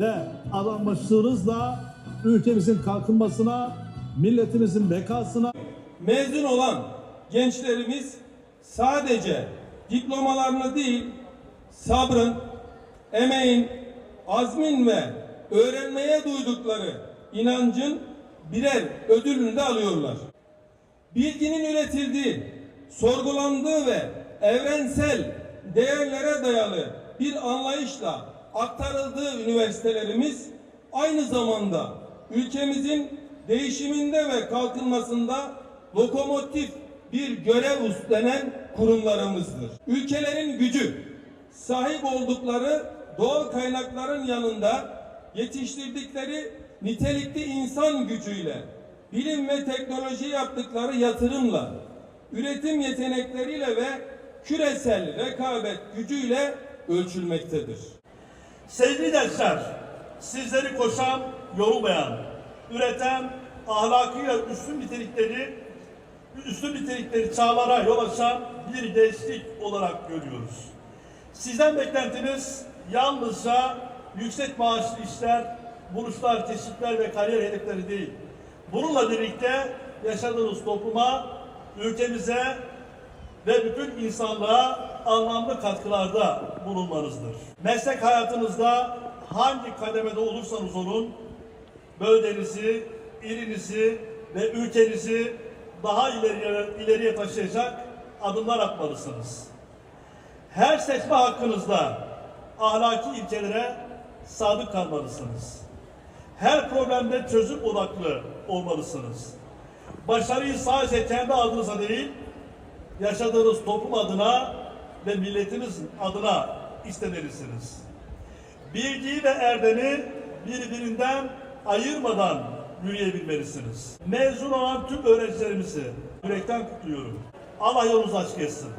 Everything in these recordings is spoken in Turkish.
ve adanmışlığınızla ülkemizin kalkınmasına, milletimizin bekasına mezun olan gençlerimiz sadece diplomalarını değil, sabrın, emeğin, azmin ve öğrenmeye duydukları inancın birer ödülünü de alıyorlar. Bilginin üretildiği, sorgulandığı ve evrensel değerlere dayalı bir anlayışla aktarıldığı üniversitelerimiz aynı zamanda ülkemizin değişiminde ve kalkınmasında lokomotif bir görev üstlenen kurumlarımızdır. Ülkelerin gücü, sahip oldukları doğal kaynakların yanında yetiştirdikleri nitelikli insan gücüyle, bilim ve teknoloji yaptıkları yatırımla, üretim yetenekleriyle ve küresel rekabet gücüyle ölçülmektedir. Sevgili gençler, sizleri koşan, yorulmayan, üreten, ahlakıyla üstün nitelikleri, üstün nitelikleri çağlara yol açan bir gençlik olarak görüyoruz. Sizden beklentimiz yalnızca yüksek maaşlı işler, buluşlar, teşvikler ve kariyer hedefleri değil. Bununla birlikte yaşadığınız topluma, ülkemize ve bütün insanlığa anlamlı katkılarda bulunmanızdır. Meslek hayatınızda hangi kademede olursanız olun, bölgenizi, ilinizi ve ülkenizi daha ileriye, ileriye taşıyacak adımlar atmalısınız. Her seçme hakkınızda ahlaki ilkelere sadık kalmalısınız. Her problemde çözüm odaklı olmalısınız. Başarıyı sadece kendi adınıza değil, yaşadığınız toplum adına ve milletiniz adına istemelisiniz. Bilgiyi ve erdemi birbirinden ayırmadan yürüyebilmelisiniz. Mezun olan tüm öğrencilerimizi yürekten kutluyorum. Allah yolunuzu açık etsin.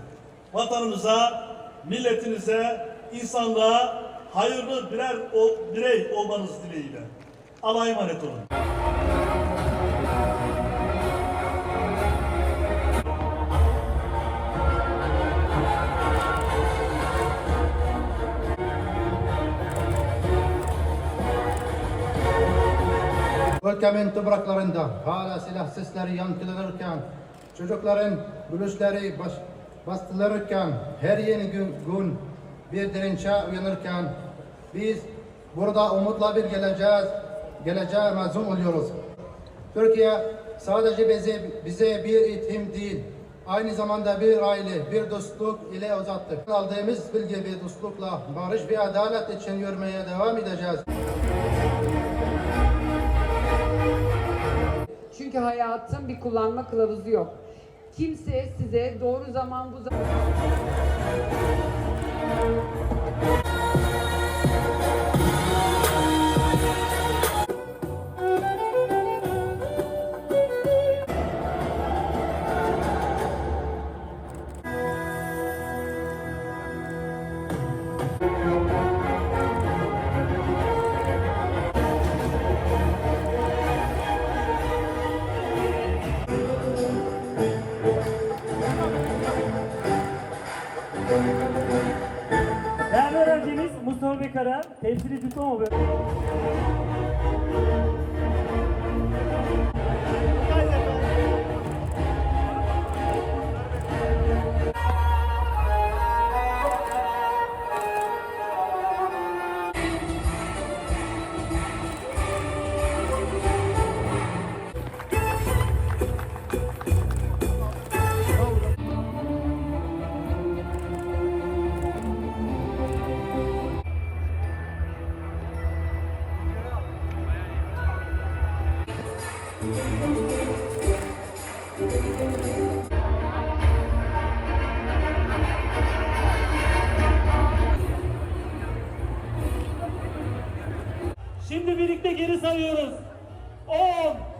Vatanınıza, milletinize, insanlığa hayırlı birer o- birey olmanız dileğiyle. Allah'a emanet olun. Ülkemin topraklarında hala silah sesleri yankılanırken, çocukların gülüşleri baş, bastırılırken, her yeni gün, gün bir dirençe uyanırken, biz burada umutla bir geleceğiz, geleceğe mezun oluyoruz. Türkiye sadece bize, bize bir eğitim değil, aynı zamanda bir aile, bir dostluk ile uzattık. Aldığımız bilgi ve dostlukla barış ve adalet için yürümeye devam edeceğiz. Çünkü hayatın bir kullanma kılavuzu yok. Kimse size doğru zaman bu zaman... Değerli Mustafa Bekar'a Şimdi birlikte geri sayıyoruz. 10